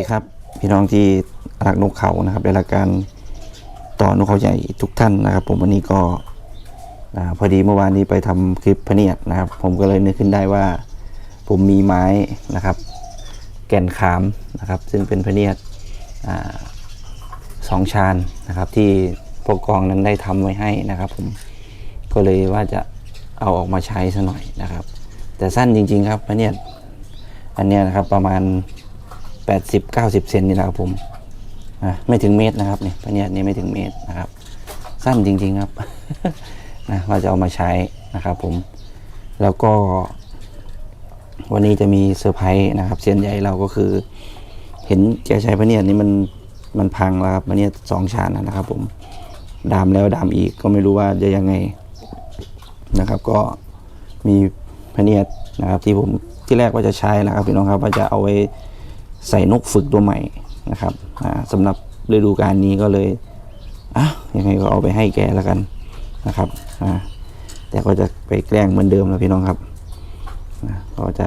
ดีครับ พี่น้องที่รักนกเขานะครับในรายการต่อนกเขาใหญ่ทุกท่านนะครับ ผมวันนี้ก็พอดีเมื่อวานนี้ไปทำคลิปพเนียดนะครับ ผมก็เลยนึกขึ้นได้ว่า ผมมีไม้นะครับ แก่นขามนะครับ ซึ่งเป็นพเนียดอสองชานนะครับ ที่พวกกองนั้นได้ทำไว้ให้นะครับ ผมก็เลยว่าจะเอาออกมาใช้ซะหน่อยนะครับ แต่สั้นจริง ๆ ครับพเนียดอันนี้นะครับประมาณ 80 90เซนนี่แหละครับผมอะไม่ถึงเมตรนะครับเนี่ยพเนียดนี่ไม่ถึงเมตรนะครับ สั้นจริงๆครับนะว่าจะเอามาใช้นะครับผมแล้วก็ วันนี้จะมีเซอร์ไพรส์นะครับเซียนใหญ่เราก็คือ เห็นแกใช้พเนียดนี่มันมันพังแล้วครับพเนียดสองชานนะครับ ผมดามแล้วดามอีกก็ไม่รู้ว่าจะยังไงนะครับ ก็มีพเนียดนะครับ ที่ผมที่แรกว่าจะใช้นะครับพี่น้องครับว่าจะเอาไว้ ใส่นกฝึกตัวใหม่นะครับสำหรับฤดูกาลนี้ก็เลยอะยังไงก็เอาไปให้แกแล้วกันนะครับแต่ก็จะไปแกล้งเหมือนเดิมแล้วพี่น้องครับก็จะ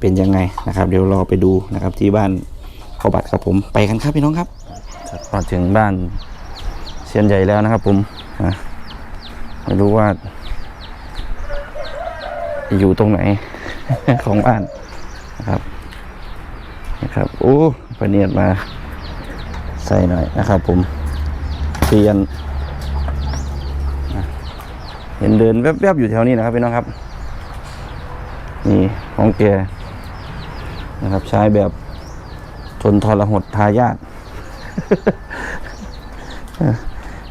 เป็นยังไงนะครับ เดี๋ยวรอไปดูนะครับ ที่บ้านพ่อบัตรครับผมไปกันครับพี่น้องครับก็ถึงบ้านเซียนใหญ่แล้วนะครับ ผมไม่รู้ว่า อยู่ตรงไหนของบ้าน นะครับนะครับโอ้ประเนียดมาใส่หน่อยนะครับ ผมเปลี่ยนเห็นเดินแวบๆอยู่แถวนี้นะครับพี่น้องครับ นี่ของแกนะครับ ใช้แบบทนทรหดทายาท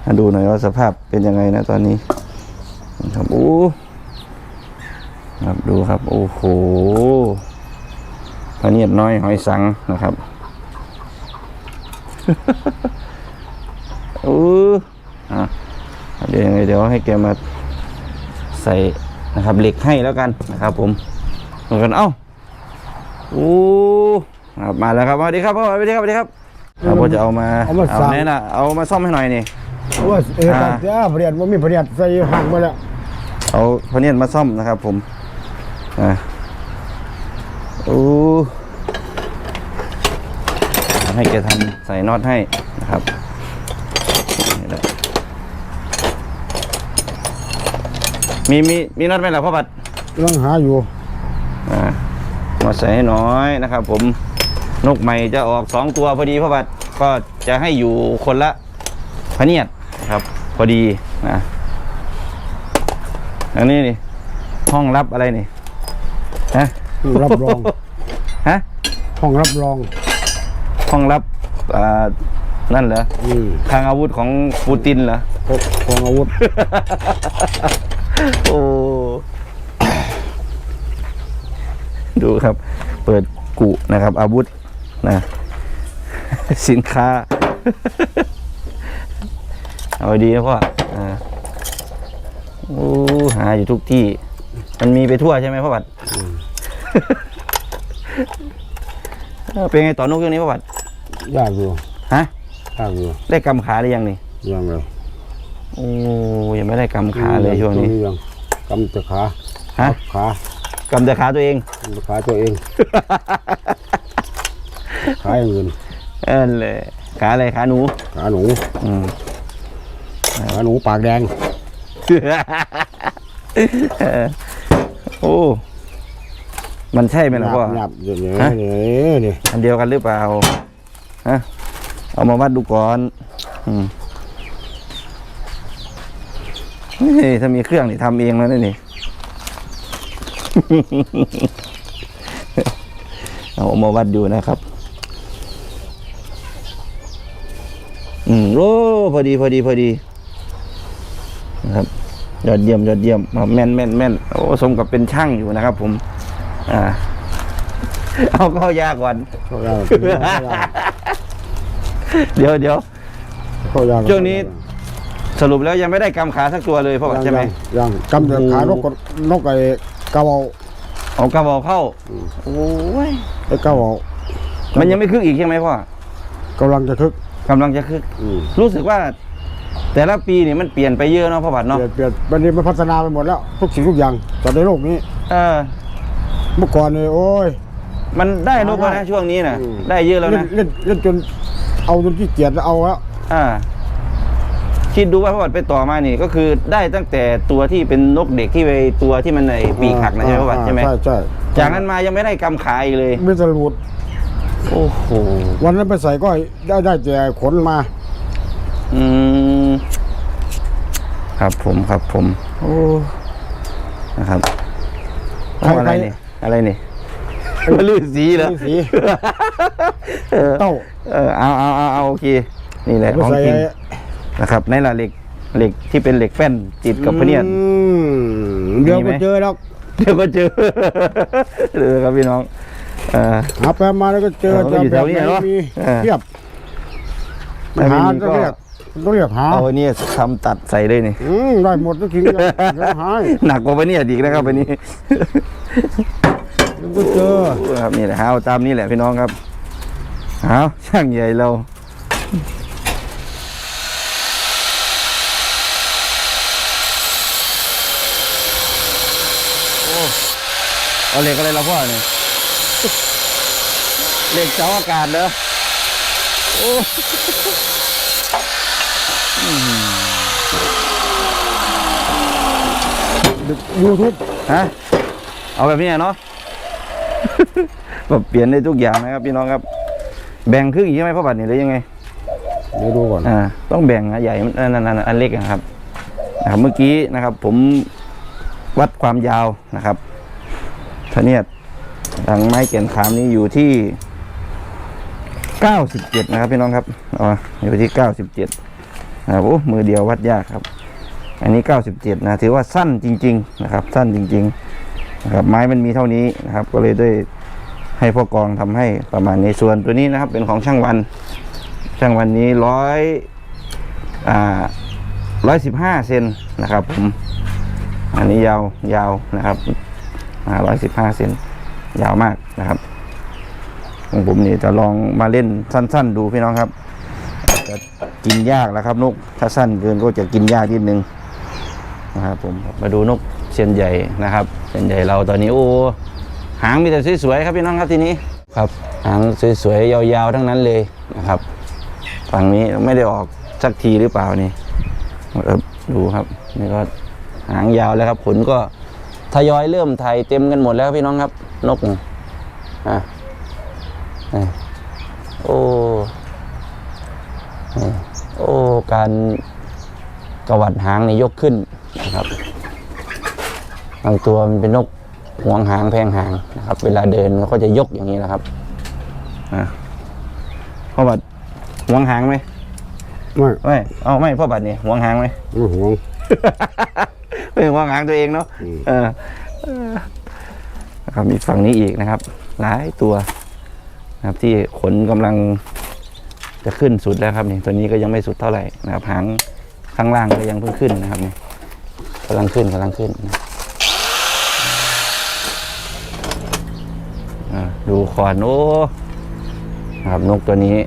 มาดูหน่อยว่าสภาพเป็นยังไงนะตอนนี้ครับโอ้ครับดูครับ โอ้โห พระเนียดน้อยหอยสังนะครับอู้อะเดี๋ยวยังไงเดี๋ยวให้แกมาใส่นะครับเหล็กให้แล้วกันนะครับ ผมเหมือนกันเอ้าโอ้ครับมาแล้วครับสวัสดีครับพ่อสวัสดีครับสวัสดีครับเราก็จะเอามาเอามาเอาสั่งแน่น่ะเอามาซ่อมให้หน่อยนี่ว่าเอออ่าแต่เจ้าเปลี่ยนว่ามีเปลี่ยนใส่ห่างมาแล้วเอาพะเนียนมาซ่อมนะครับ ผมอ่า โอ้ให้แกทำใส่น็อตให้นะครับนี่แหละมีมีมีน็อตไหมล่ะพ่อบัตรกำลังหาอยู่อ่ามาใส่ให้น้อยนะครับ ผมนกใหม่จะออกสองตัวพอดีพ่อบัตรก็จะให้อยู่คนละพะเนียดนะครับ พอดีนะอันนี้นี่ห้องรับอะไรนี่ฮะ รับรอง ฮะห้องรับรองห้องรับอ่านั่นเหรออืมทางอาวุธของปูตินเหรอพกของอาวุธ โอ้ดูครับ เปิดกุนะครับ อาวุธนะ สินค้า เอาดีนะพ่ออ่าโอ้หาอยู่ทุกที่ มันมีไปทั่วใช่ไหมพ่อบัตร เออเป็นไงต่อนกเรื่องนี้พ่อบัตรยากอยู่ฮะ ยากอยู่ได้กำขาหรือยังนี่ ยังเลยโอ้ยังไม่ได้กำขาเลยช่วงนี้ ยังกำแต่ขาฮะ ขากำแต่ขาตัวเอง กำแต่ขาตัวเอง ขาอย่างอื่นเออเลยขาอะไรขาหนู ขาหนูอืม ขาหนูปากแดงโอ้ มันใช่ไหมล่ะพ่อ หยับๆอย่างนี้ฮะนี่นี่อันเดียวกันหรือเปล่าฮะเอามาวัดดูก่อนอืมนี่ถ้ามีเครื่องนี่ทำเองแล้วนี่นี่ เอามาวัดดูนะครับ อืมโอ้พอดีพอดีพอดีนะครับยอดเยี่ยมยอดเยี่ยมครับแม่นแม่นแม่นโอ้สมกับเป็นช่างอยู่นะครับ ผม อ่าเอาเข้ายากก่อนเข้ายากเดี๋ยวเดี๋ยวเข้ายากช่วงนี้ สรุปแล้วยังไม่ได้กำขาสักตัวเลยพ่อยังใช่ไหมยังกำแต่ขานกกดนกไอ้กระเบาเอากระบอกเข้าโอ้ยไอ้กระเบามันยังไม่คึกอีกใช่ไหมพ่อกำลังจะคึกกำลังจะคึกอืมรู้สึกว่า แต่ละปีนี่มันเปลี่ยนไปเยอะเนาะพ่อบัตรเปเนาะลี่ยนเปลี่ยนวันนี้มันพัฒนาไปหมดแล้วทุกสิ่งทุกอย่างแต่ในโลกนี้ เออ เมื่อก่อนเนี่ยโอ้ย มันได้นกแล้วได้นะช่วงนี้นะอืม ได้เยอะแล้วนะเล่นเล่นเล่นจนเอาจนขี้เกียจแล้วเอาแล้วอ่าคิดดูว่าพระบัตรไปต่อมานี่ ก็คือได้ตั้งแต่ตัวที่เป็นนกเด็กที่ไปตัวที่มันไอปีกหักนะใช่ไหมพระบัตรอ่าใช่ไหมใช่ใช่จากนั้นมายังไม่ได้กำขาอีกเลย ไม่สรุปโอ้โหวันนั้นไปใส่ก็ได้ได้แต่ขนมาอืมครับผมครับผมโอ้นะครับใครเอาอะไรใครนี่ อะไรนี่มาลื่นสีเหรอลื่นสีเออเต้าเออเอาเอาเอาเอาโอเค นี่แหละไปของใส่จริงนะครับในละเหล็กเหล็กที่เป็นเหล็กแป้นติดกับพะเนียดอืมเดี๋ยวมีไหมก็เจอแล้วเดี๋ยวก็เจอเลยครับพี่น้องเออหาแปลมาแล้วก็เจอเออก็อยู่แถวนี้จะเนอะแบบไหมีเออเทียบถ้าไม่หามีต้องก็เรียกต้องเรียกหาเอาไอ้นี่ทำตัดใส่เลยนี่อืมได้หมดทุกทีเดี๋ยวเดี๋ยวหายหนักกว่าพะเนียดอีกนะครับอันนี้ เดี๋ยวก็เจอครับนี่แหละเอาตามนี่แหละพี่น้องครับเอาช่างใหญ่เราโอ้เอาเหล็กอะไรเราพ่อเนี่ยเหล็กเสาอากาศเหรอโอ้ยูทูบฮะเอาแบบนี้เนาะ แบบเปลี่ยนได้ทุกอย่างนะครับพี่น้องครับ แบ่งครึ่งอีกใช่ไหมพ่อบัตรนี่หรือยังไงเดี๋ยวดูก่อนอ่าต้องแบ่งนะใหญ่มันอันนั้นอันนั้นอันเล็กนะครับนะครับ เมื่อกี้นะครับ ผมวัดความยาวนะครับทะเนียดดังไม้แก่นขามนี้อยู่ที่97นะครับพี่น้องครับเอามาอยู่ที่97นะครับโอ้มือเดียววัดยากครับ อันนี้97นะถือว่าสั้นจริง ๆ นะครับ สั้นจริง ๆ นะครับ ไม้มันมีเท่านี้นะครับ ก็เลยได้ ให้พ่อกองทำให้ประมาณนี้ส่วนตัวนี้นะครับ เป็นของช่างวัน ช่างวันนี้ร้อยอ่าร้อยสิบห้าเซนนะครับผมอันนี้ยาวยาวนะครับร้อยสิบห้าเซนยาวมากนะครับของผมนี่จะลองมาเล่นสั้น ๆ ดูพี่น้องครับจะกินยากแล้วครับนกถ้าสั้นเกินก็จะกินยากนิดนึงนะครับผมมาดูนกเชียนใหญ่นะครับเชียนใหญ่เราตอนนี้โอ้ หางมีแต่สวยๆครับพี่น้องครับทีนี้ครับหางสวยๆยาวๆทั้งนั้นเลยนะครับ ฝั่งนี้ไม่ได้ออกสักทีหรือเปล่านี่เออดูครับนี่ก็หางยาวแล้วครับขนก็ทยอยเริ่มไทยเต็มกันหมดแล้วพี่น้องครับ นกนี่อะนี่โอ้นี่โอ้การกระวัดหางนี่ยกขึ้นนะครับบางตัวมันเป็นนก หวงหางแพงหางนะครับ เวลาเดินมันก็จะยกอย่างนี้แหละครับอะเพราะว่าหวงหางไหมไม่ไม่เอาไม่พ่อบัตรนี่หวงหางไหมไม่ห่วงไม่หวงหางตัวเองเนาะอืมเออเออนะครับมีฝั่งนี้อีกนะครับ หลายตัวนะครับ ที่ขนกำลังจะขึ้นสุดแล้วครับนี่ตัวนี้ก็ยังไม่สุดเท่าไหร่นะครับหางข้างล่างก็ยังเพิ่งขึ้นนะครับนี่กำลังขึ้นกำลังขึ้นนะ ดูขอนโอ้นะครับนกตัวนี้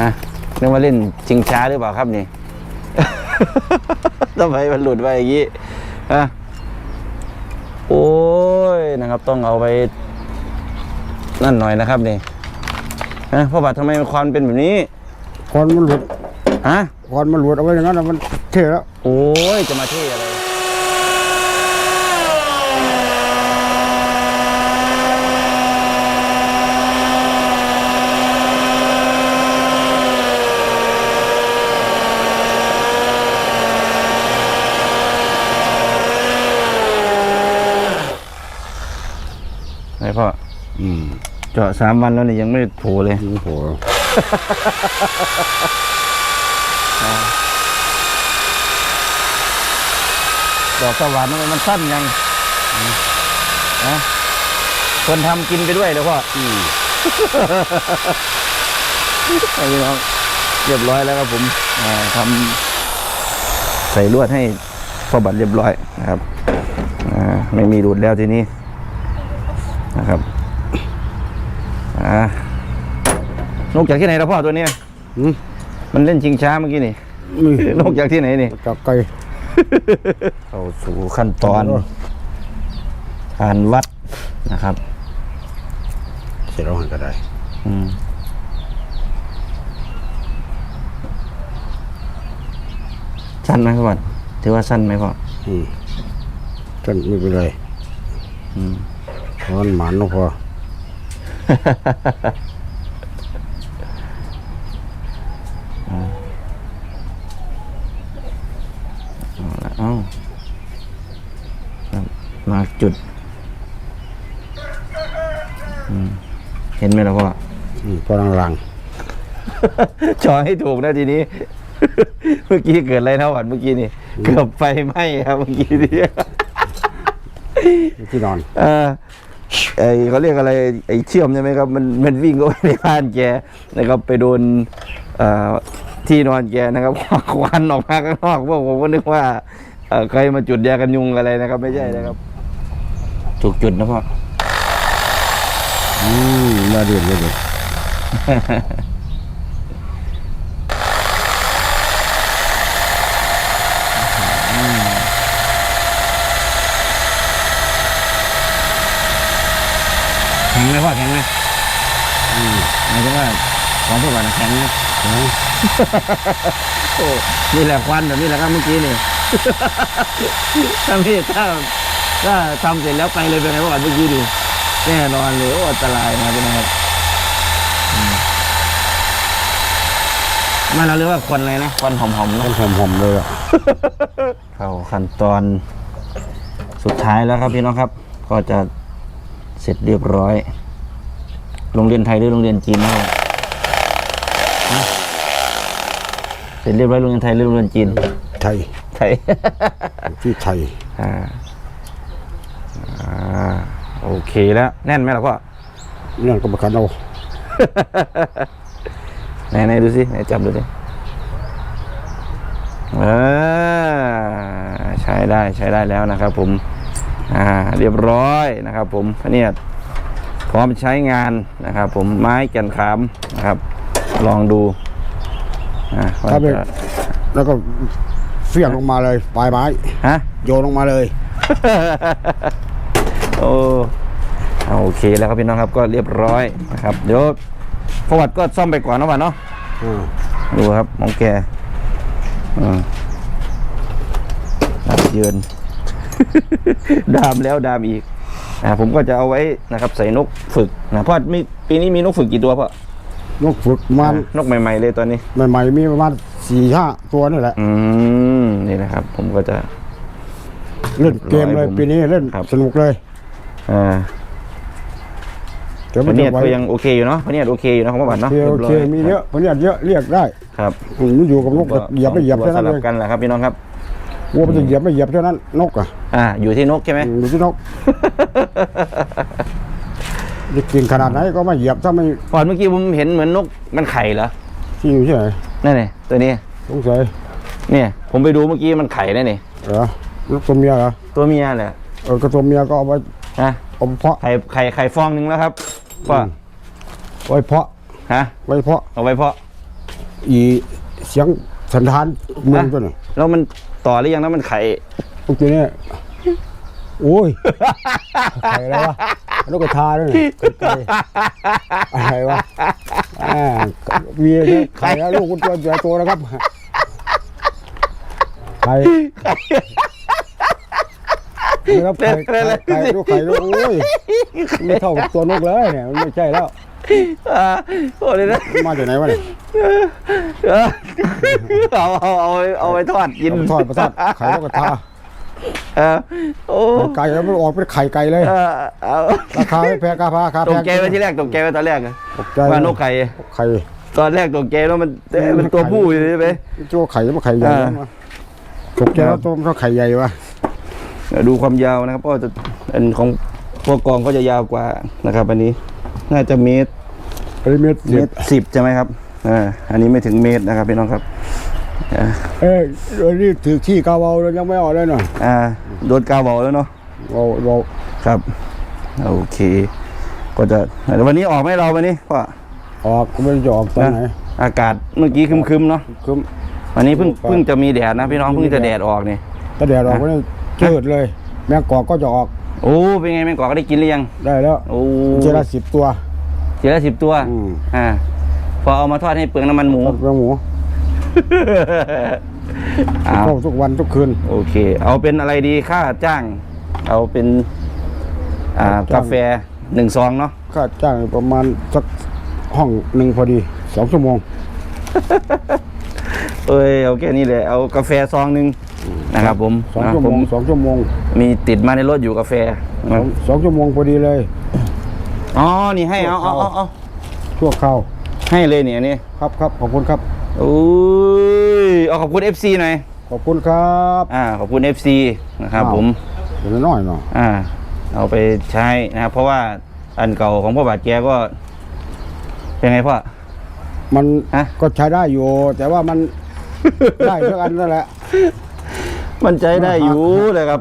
อะนึกว่าเล่นชิงช้าหรือเปล่าครับนี่ทำไมมันหลุดไปอย่างนี้อะโอ้ยนะครับ ต้องเอาไปนั่นหน่อยนะครับนี่ฮะพ่อบัตรทำไมความเป็นแบบนี้คอนมันหลุดฮะคอนมันหลุดเอาไว้อย่างนั้นน่ะมันเท่แล้วโอ้ยจะมาเท่อะไร ไหนพ่อ อืม เจาะสามวันแล้วเนี่ยยังไม่โผล่เลยโอ้โหดอกสวรรค์มันสั้นยังนะคนทำกินไปด้วยเดี๋ยวพ่ออืมเอาพี่น้องเรียบร้อยแล้วครับผมอ่าทำใส่ลวดให้พ่อบัตรเรียบร้อยนะครับอ่าไม่มีดูดแล้วทีนี้นะครับ อ่านกจากที่ไหนแล้วพ่อตัวเนี้ยอืมมันเล่นชิงช้าเมื่อกี้นี่ นี่นกจากที่ไหนนี่ จากไกลเข้าสู่ขั้นตอนเออการวัดนะครับร็จแล้วมันก็ได้อืมสั้นไหมพ่อถือว่าสั้นไหมพ่ออืมท่านไม่เป็นไรอืม เพราะมันหมันเนาะพอ เอ้ามาจุด เห็นไหมล่ะพ่ออืมพอลังจอให้ถูกนะทีนี้ เมื่อกี้เกิดอะไรนะหวันเมื่อกี้นี่ เกือบไฟไหม้ครับเมื่อกี้นี่ที่นอน เออ ไอเขาเรียกอะไรไอเชื่อมใช่ไหมครับมันมันวิ่งเข้าไปในบ้านแกนะครับไปโดนเอ่อที่นอนแกนะครับควันออกมาข้างนอกพวกผมก็นึกว่าเอ่อใครมาจุดยากันยุงอะไรนะครับ ไม่ใช่นะครับ ถูกจุดนะพ่ออืมน่าเรียนเลยเด็ก แข็ง ไหมพ่อแข็งไหมหมายถึงว่าของพวกเราแข็งไหมนะโอ้นี่แหละควันแบบนี้แหละครับเมื่อกี้นี่ถ้าพี่ถ้าถ้าทำเสร็จแล้วไปเลยเป็นไงบ้างเมื่อกี้ดูแน่นอนเลยโอ้อันตรายนะครับพี่น้องครับอืมไมาเราเรียกว่าควันอะไรนะควันหอมๆต้เนาะองหอมๆเลยอะเข้าขั้นตอนสุดท้ายแล้วครับพี่น้องครับ ก็จะ เสร็จเรียบร้อย โรงเรียนไทยหรือโรงเรียนจีนนะครับฮะเสร็จเรียบร้อยโรงเรียนไทยหรือโรงเรียนจีน ไทย ไทย ที่ไทย อ่า อ่า โอเคแล้ว แน่นไหมล่ะพ่อนั่นก็มาคันเอาไหนไหนดูสิไหนจับดูสิเออใช้ได้ใช้ได้แล้วนะครับผม อ่าเรียบร้อยนะครับ ผมเนี่ยพร้อมใช้งานนะครับ ผมไม้แก่นขามนะครับ ลองดูอ่าว่าถ้าเป็นจะแล้วก็เฟี้ยงลงมาเลยปลายไม้ฮะโยนลงมาเลย โอ้เอาโอเคแล้วครับพี่น้องครับก็เรียบร้อยนะครับ เดี๋ยวประวัติก็ซ่อมไปก่อนนะวันเนาะอ่าดูครับมองแกอืมครับยืน ดามแล้วดามอีกอ่าผมก็จะเอาไว้นะครับใส่นกฝึกนะเพราะมีปีนี้มีนกฝึกกี่ตัวพ่อนกฝึกมันอ่านกใหม่ ๆ เลยตอนนี้ ใหม่ๆมีประมาณสี่ห้าตัวนี่แหละ อืมนี่นะครับ ผมก็จะ เล่นเกมเลยผมปีนี้เล่นครับ สนุกเลยอ่าเดี๋ยวพมันเนียจะดไว้ก็ยังโอเคอยู่เนาะพเนียดโอเคอยู่นะของพ่อบัตรโอเนาะเคโอเครีบร้มีเยอะพเนียดเยอะเรียกได้ครับ อืมอยู่กับนกก็เหยียบไม่เหยียบก็เท่านั้นสเลลับย กันแหละครับพี่น้องครับ วัวมันจะเหยียบไม่เหยียบเท่านั้นนกอะอ่าอยู่ที่นกใช่ไหมอืมอยู่ที่นกจะกินขนาดไหนก็ไม่เหยียบถ้าไม่ก่อนเมื่อกี้ผมเห็นเหมือนนกมันไข่เหรอที่อยู่ที่ไหนนั่นไงตัวนี้สงสัยเนี่ย ผมไปดูเมื่อกี้มันไข่นั่นนี่เหรอนกตัวเมียเหรอตัวเมียแหละเออก็ตัวเมียก็เอาไว้ฮะเอาไปเพาะไข่ไข่ไข่ฟองหนึ่งแล้วครับก็อืมไว้เพาะฮะไว้เพาะเอาไว้เพาะอีเสียงสันทานเมืองตัวนี้แล้วมัน ต่อหรือยังแล้วมันไข่ พวกตัวนี้โอ้ย ไข่อะไรวะนกกระทาด้วยนี่ไข่อะไรวะอ่ามีเนี่ยไข่แล้วลูกคุณตัวใหญ่โตนะครับไข่นะครับไข่ไข่ไข่ลูกไข่ลูกโอ้ยไม่เท่ากับตัวนกเลยเนี่ยมันไม่ใช่แล้ว อ่าโอ้เลยนะมาจากไหนวะเนี่ยเออเอาเอาเอาไว้เอาไว้ทอดกินเอาไปทอดไปทอดไข่นกกระทาเออโอ้ไก่แล้วมันออกเป็นไข่ไก่เลยเออเอาราคาไม่แพงราคาราคาตแพกงใจไว้ที่แรกตกใจไว้ตอนแรกอะตกใจว่านกไข่ไข่ตอนแรกตกใจแล้วมันเอ๊ะมันตัวผู้อยู่ใช่ไหมตัวไข่มันไข่ใหญ่อ่านะตกใจแล้วตัวมันก็ไข่ใหญ่วะเดี๋ยวดูความยาวนะครับก็จะอันของพวกกองก็จะยาวกว่านะครับอันนี้ น่าจะเมตร ปริเมตรเมตรสิบใช่ไหมครับอ่าอันนี้ไม่ถึงเมตรนะครับพี่น้องครับอ่าเอ้ยเดี๋ยวนี้ถือขี้กาวเอาแล้วยังไม่ออกเลยหน่อยอ่าโดนกาวบอกแล้วเนาะ เราเราครับ โอเค ก็จะแต่วันนี้ออกไหมเราวันนี้ก็ออกก็ไม่รู้จะออกตอนไหนอากาศเมื่อกี้ครึมๆเนาะคือวันนี้เพิ่งครับเพิ่งจะมีแดดนะพี่น้องเพิ่งจะแดดออกนี่ ถ้าแดดออกก็ได้เจิดเลย แมงกอกก็จะออกโอ้เป็นไงแม่งกอกก็ได้กินหรือยังได้แล้วโอ้เจละสิบตัว ทีละสิบตัวอืม อ่าพอเอามาทอดให้เปลืองน้ำมันหมู เรื่องหมูเอา เข้าทุกวันทุกคืน โอเค เอาเป็นอะไรดีค่าจ้าง เอาเป็น อ่า จ้าง กาแฟหนึ่งซองเนาะ ค่าจ้างประมาณสักห้องหนึ่งพอดีสองชั่วโมง เอ้ย เอาแค่นี้เลยเอากาแฟซองหนึ่งนะครับผมสองนะชั่วผโมมงสองชั่วโมงมีติดมาในรถอยู่กาแฟสองสองชั่วโมงพอดีเลย อ๋อ นี่ให้เอาเอาเอาเอาชั่วคราวให้เลยเนี่ยนี่ครับครับขอบคุณครับอุ้ยเอาขอบคุณ FC หน่อย ขอบคุณครับอ่า ขอบคุณ FC นะครับอ้าวผมเดี๋ยวน้อยหน่อยอ่า เอาไปใช้นะครับเพราะว่าอันเก่าของพ่อบาทแกก็ เป็นไงพ่อ มันฮะ ก็ใช้ได้อยู่ แต่ว่ามัน ได้ทุกอันนั่นแหละ มันใจได้อยู่เลยครับ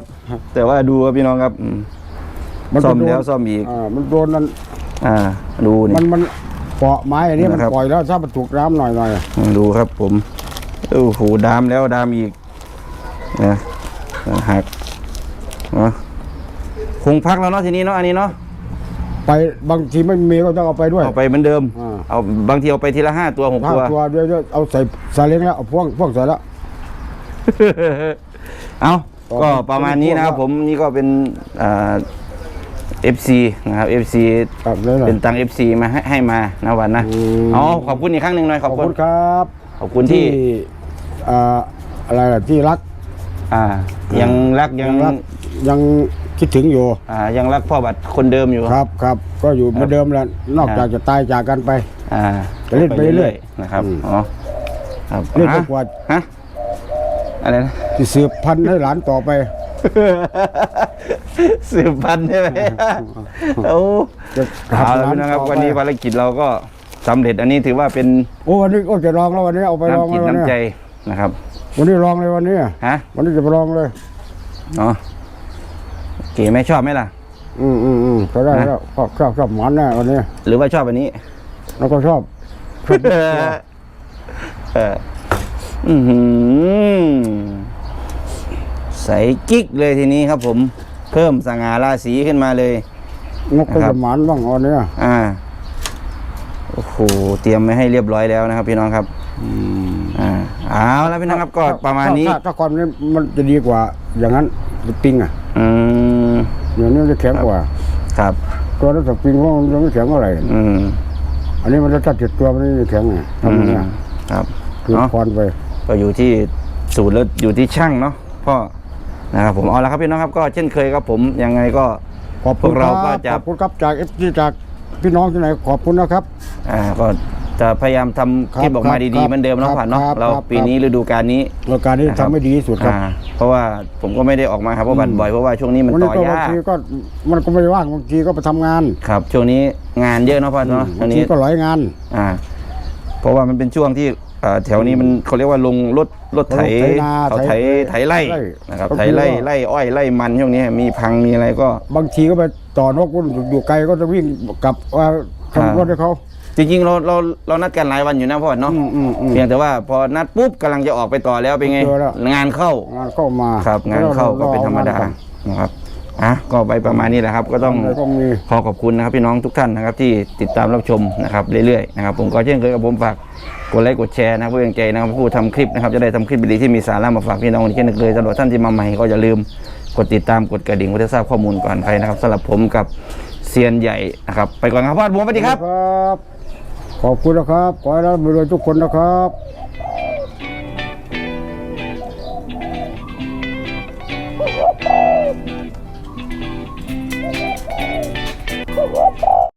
แต่ว่าดูครับพี่น้องครับอืม มันซ่อมโดนแล้วซ่อมอีกอ่ามันโดนนั่นอ่าดูนี่มันมันเปาะไม้อันนี้มันนะครับปล่อยแล้วถ้ามันถูกน้ำหน่อยหน่อยดูครับผมโอ้โหดามแล้วดามอีกนะหักเนาะคงพักแล้วเนาะทีนี้เนาะอันนี้เนาะไปบางทีไม่มีก็ต้องเอาไปด้วยเอาไปเหมือนเดิมอ่าเอาบางทีเอาไปทีละห้าตัวหกห้าตัวตัวเดี๋ยวๆเอาใส่ซาเล้งแล้วเอาพ่วงพ่วงใส่แล้วเอาต่อก็ไปประมาณนี้นะครับพวกผมนี่ก็เป็นอ่า FC นะครับ FC ครับเลยหน่อยเป็นตัง FC มาให้ให้มานะวันนะอืมเอาขอบคุณอีกครั้งหนึ่งหน่อยขขออบบคุคุณณครับขอบคุณที่ อ่าอะไรล่ะที่รักอ่า ยังรักยังรักยังคิดถึงอยู่ อ่ายังรักพ่อบัตรคนเดิมอยู่ ครับครับก็อยู่เหมือนเดิมแหละนอกจากจะตายจากกันไป อ่าจะเล่นไปเรื่อยๆนะครับอืมอ๋อครับเล่นจนฮะกว่า ฮะอะไรนะ ที่สืบพันธุ์ให้หลานต่อไป สืบพันธุ์ใช่ไหมโอ้จะเอาละหลพี่นะครับต่อไปวันนี้ภารกิจเราก็สำเร็จอันนี้ถือว่าเป็นโอ้วันนี้ก็จะลองแล้ววันนี้เอาไปลองน้ำจิเลตยวันนี้น้ำใจนะครับวันนี้ลองเลยวันนี้ฮะวันนี้จะไปลองเลยอ๋อเก๋ไหม่ชอบไหมล่ะ อืมอืมอืมก็ได้นะแล้วชอบชอบชอบหมันแน่วันนี้หรือว่าชอบอันนี้ แล้วก็ชอบชอบเอออือหือใสกิ๊กเลยทีนี้ครับผม เพิ่มสง่าราศีขึ้นมาเลยนกก็นะครับจะหมันบ้างวันนี้อ่าโอ้โหเตรียมไว้ให้เรียบร้อยแล้วนะครับ พี่น้องครับอ่าเอาแล้วพี่น้องครับก็ประมาณนี้ถ้ถ้าความนี้มันจะดีกว่า อย่างนั้นสปริงอะอืมอย่างนี้มันจะแข็งกว่า ครับ ตัวนั้นสปริงเพราะมันยังไม่แข็งเท่าไหร่อืมอันนี้มันจะตัดจิตตัวมันไม่แข็งไงทำอย่างเงี้ยครับคือเนาะคอนไปก็อยู่ที่สูตรแล้วอยู่ที่ช่างเนาะพ่อ นะครับผมเอาละครับพี่น้องครับก็เช่นเคยครับผมยังไงก็ขอบพคุวณกคเรารับก็จะขอบคุณครับจากเอฟซีจากพี่น้องที่ไหนขอบคุณนะครับ อ่าก็จะพยายามทำคลิปออกมาครับดีๆเหมือนเดิมเนาะครับผ่านเนาะครับเราครับ ปีนี้ฤดูกาลนี้ รายการนี้นะครับ ทำให้ดีที่สุดครับอ่าเพราะว่าผมก็ไม่ได้ออกมาครับเพราะบัตรบ่อยเพราะว่าช่วงนี้มันวันต่นี้อก็บางยากทีก็มันก็ไม่ว่างบางทีก็ไปทำงานครับช่วงนี้งานเยอะเนาะพ่อเนาะช่บาวงงทีนี้ก็ร้อยงานอ่าเพราะว่ามันเป็นช่วงที่เอ่อ แถวนี้มันเขาเรียกว่าลงรถรถไถรถไถนาเขาไถไถไถไร่ไร่นะครับก็ไถคือไร่ว่าไร่อ้อยไร่มันช่วงนี้มีพังมีอะไรก็ บางทีก็ไปต่อนกวุ่นอยู่ไกลก็จะวิ่งกลับว่าขับรถให้เขาจริงๆเราเราเรานัดกันหลายวันอยู่นะพ่อเนาะอืมอืมอืมเพียงแต่ว่าพอนัดปุ๊บกำลังจะออกไปต่อแล้วเป็นไงเจอแล้วงานเข้างานเข้ามาครับ งานเข้าก็เป็นธรรมดาเอนะครับ อะก็ไปประมาณนี้แหละครับ ก็ต้องแล้วก็มี ขอขอบคุณนะครับพี่น้องทุกท่านนะครับที่ติดตามรับชมนะครับเรื่อยๆนะครับผมก็เช่นเคยกับผมฝากกดไลค์กดแชร์นะครับเพื่อเป็นกำลังใจนะครับผู้ทำคลิปนะครับจะได้ทำคลิปดีๆที่มีสาระมาฝากพี่น้องเช่นเคยสำหรับท่านที่มาใหม่ก็อย่าลืมกดติดตามกดกระดิ่งเพื่อจะทราบข้อมูลก่อนใครนะครับสำหรับผมกับเซียนใหญ่นะครับไปก่อนครับพ่อผมสวัสดีครับ ครับ ขอบคุณนะครับ ขอให้เราไปรวยทุกคนนะครับ